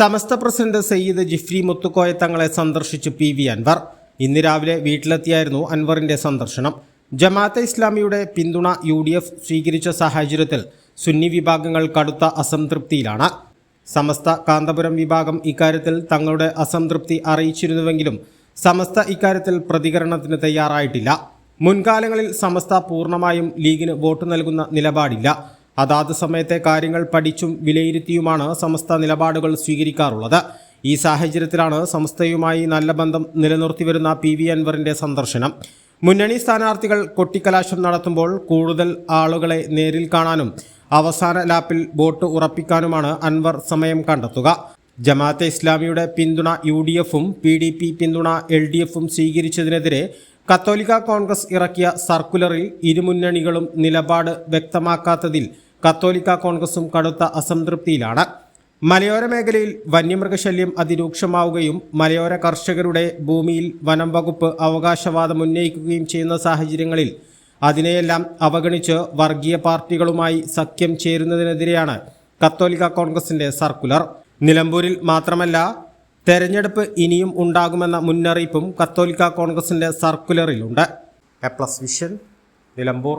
സമസ്ത president Sayyid Jifri Muthukoya തങ്ങളെ സന്ദർശിച്ച് P V Anwar. ഇന്ന് രാവിലെ വീട്ടിലെത്തിയായിരുന്നു അൻവറിന്റെ സന്ദർശനം. ജമാഅത്തെ ഇസ്ലാമിയുടെ പിന്തുണ യു ഡി എഫ് സ്വീകരിച്ച സാഹചര്യത്തിൽ സുന്നി വിഭാഗങ്ങൾ കടുത്ത അസംതൃപ്തിയിലാണ്. സമസ്ത കാന്തപുരം വിഭാഗം ഇക്കാര്യത്തിൽ തങ്ങളുടെ അസംതൃപ്തി അറിയിച്ചിരുന്നുവെങ്കിലും സമസ്ത ഇക്കാര്യത്തിൽ പ്രതികരണത്തിന് തയ്യാറായിട്ടില്ല. മുൻകാലങ്ങളിൽ സമസ്ത പൂർണമായും ലീഗിന് വോട്ട് നൽകുന്ന നിലപാടില്ല. അതാത് സമയത്തെ കാര്യങ്ങൾ പഠിച്ചും വിലയിരുത്തിയുമാണ് സമസ്ത നിലപാടുകൾ സ്വീകരിക്കാറുള്ളത്. ഈ സാഹചര്യത്തിലാണ് സംസ്ഥയുമായി നല്ല ബന്ധം നിലനിർത്തി വരുന്ന പി വി അൻവറിന്റെ സന്ദർശനം. മുന്നണി സ്ഥാനാർത്ഥികൾ കൊട്ടിക്കലാശം നടത്തുമ്പോൾ കൂടുതൽ ആളുകളെ നേരിൽ കാണാനും അവസാന ലാപ്പിൽ വോട്ട് ഉറപ്പിക്കാനുമാണ് അൻവർ സമയം കണ്ടെത്തുക. ജമാഅത്തെ ഇസ്ലാമിയുടെ പിന്തുണ യു ഡി എഫും പി ഡി പി പിന്തുണ എൽ ഡി എഫും സ്വീകരിച്ചതിനെതിരെ കത്തോലിക്ക കോൺഗ്രസ് ഇറക്കിയ സർക്കുലറിൽ ഇരുമുന്നണികളും നിലപാട് വ്യക്തമാക്കാത്തതിൽ കത്തോലിക്ക കോൺഗ്രസും കടുത്ത അസംതൃപ്തിയിലാണ്. മലയോര മേഖലയിൽ വന്യമൃഗശല്യം അതിരൂക്ഷമാവുകയും മലയോര കർഷകരുടെ ഭൂമിയിൽ വനം വകുപ്പ് അവകാശവാദം ഉന്നയിക്കുകയും ചെയ്യുന്ന സാഹചര്യങ്ങളിൽ അതിനെയെല്ലാം അവഗണിച്ച് വർഗീയ പാർട്ടികളുമായി സഖ്യം ചേരുന്നതിനെതിരെയാണ് കത്തോലിക്ക കോൺഗ്രസിന്റെ സർക്കുലർ. നിലമ്പൂരിൽ മാത്രമല്ല തെരഞ്ഞെടുപ്പ് ഇനിയും ഉണ്ടാകുമെന്ന മുന്നറിയിപ്പും കത്തോലിക്ക കോൺഗ്രസിന്റെ സർക്കുലറിലുണ്ട്. A plus vision Nilambur.